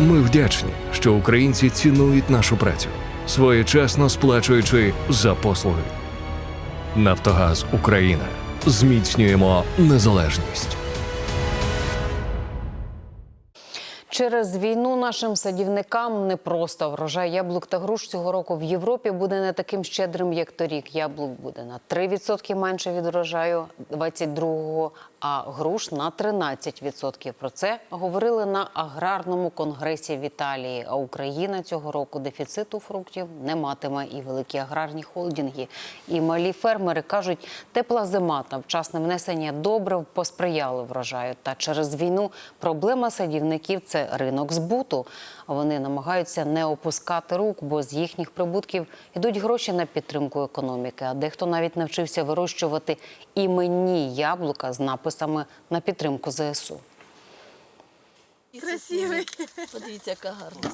Ми вдячні, що українці цінують нашу працю, своєчасно сплачуючи за послуги. Нафтогаз Україна. Зміцнюємо незалежність. Через війну нашим садівникам не просто врожай яблук та груш цього року в Європі буде не таким щедрим, як торік. Яблук буде на 3% менше від врожаю 22-го, а груш на 13%. Про це говорили на аграрному конгресі в Італії. А Україна цього року дефіциту фруктів не матиме. І великі аграрні холдинги, і малі фермери кажуть, тепла зима та вчасне внесення добрив посприяли врожаю. Та через війну проблема садівників це ринок збуту. Вони намагаються не опускати рук, бо з їхніх прибутків йдуть гроші на підтримку економіки. А дехто навіть навчився вирощувати іменні яблука з написами на підтримку ЗСУ. Красивий. Подивіться, яка гарна.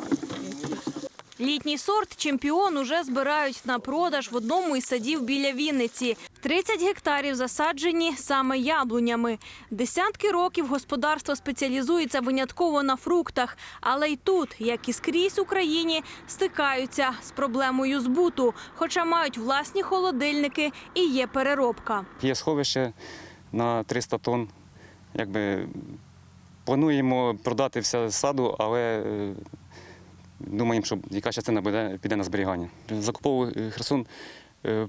Літній сорт чемпіон уже збирають на продаж в одному із садів біля Вінниці. 30 гектарів засаджені саме яблунями. Десятки років господарство спеціалізується винятково на фруктах, але й тут, як і скрізь Україні, стикаються з проблемою збуту, хоча мають власні холодильники і є переробка. Є сховище на 300 тонн. Якби плануємо продати все саду, але е, думаємо, що яка частина піде на зберігання. Закуповує Херсон е,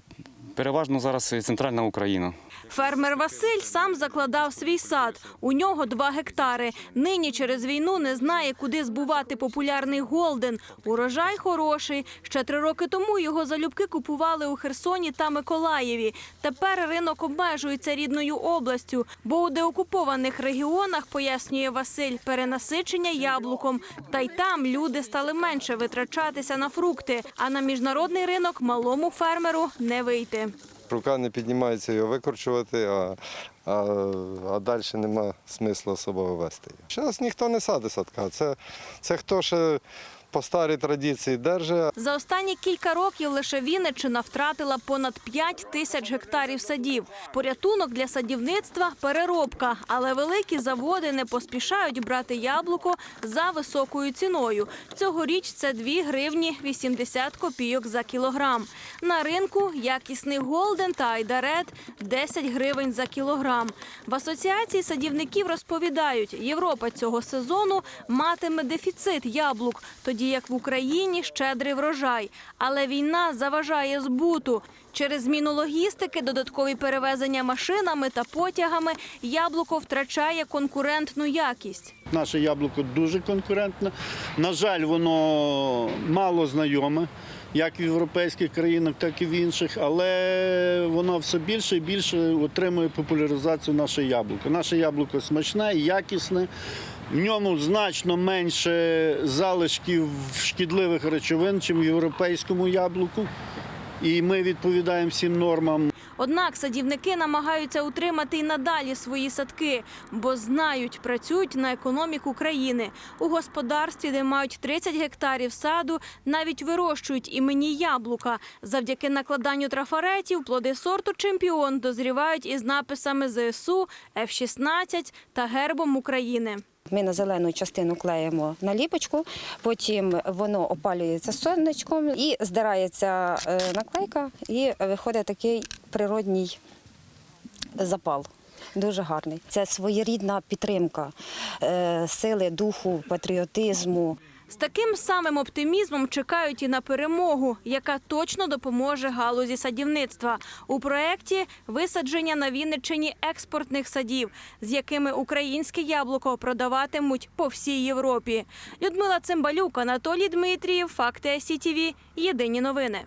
переважно зараз центральна Україна. Фермер Василь сам закладав свій сад. У нього два гектари. Нині через війну не знає, куди збувати популярний голден. Урожай хороший. Ще три роки тому його залюбки купували у Херсоні та Миколаєві. Тепер ринок обмежується рідною областю, бо у деокупованих регіонах, пояснює Василь, перенасичення яблуком. Та й там люди стали менше витрачатися на фрукти. А на міжнародний ринок малому фермеру не вийти. Рука не піднімається його викорчувати, а, а, а далі нема смислу особливо вести. Зараз ніхто не садить садка. Це, це хто ще по старій традиції держить, За останні кілька років лише Вінниччина втратила понад 5 тисяч гектарів садів. Порятунок для садівництва – переробка. Але великі заводи не поспішають брати яблуко за високою ціною. Цьогоріч це 2 гривні 80 копійок за кілограм. На ринку якісний голден та айдарет – 10 гривень за кілограм. В асоціації садівників розповідають, Європа цього сезону матиме дефіцит яблук, тоді як в Україні щедрий врожай. Але війна заважає збуту. Через зміну логістики, додаткові перевезення машинами та потягами яблуко втрачає конкурентну якість. Наше яблуко дуже конкурентне. На жаль, воно мало знайоме, як в європейських країнах, так і в інших, але воно все більше і більше отримує популяризацію наше яблуко. Наше яблуко смачне, якісне. В ньому значно менше залишків шкідливих речовин, ніж в європейському яблуку. І ми відповідаємо всім нормам. Однак садівники намагаються утримати і надалі свої садки, бо знають, працюють на економіку країни. У господарстві, де мають 30 гектарів саду, навіть вирощують імені яблука. Завдяки накладанню трафаретів плоди сорту чемпіон дозрівають із написами ЗСУ, F-16 та гербом України. Ми на зелену частину клеїмо наліпочку, потім воно опалюється сонечком і здирається е, наклейка, і виходить такий природній запал. Дуже гарний. Це своєрідна підтримка е, сили, духу, патріотизму. З таким самим оптимізмом чекають і на перемогу, яка точно допоможе галузі садівництва. У проєкті висадження на Вінниччині експортних садів, з якими українське яблуко продаватимуть по всій Європі. Людмила Цимбалюк, Анатолій Дмитрієв, Факти СІТІВІ. Єдині новини.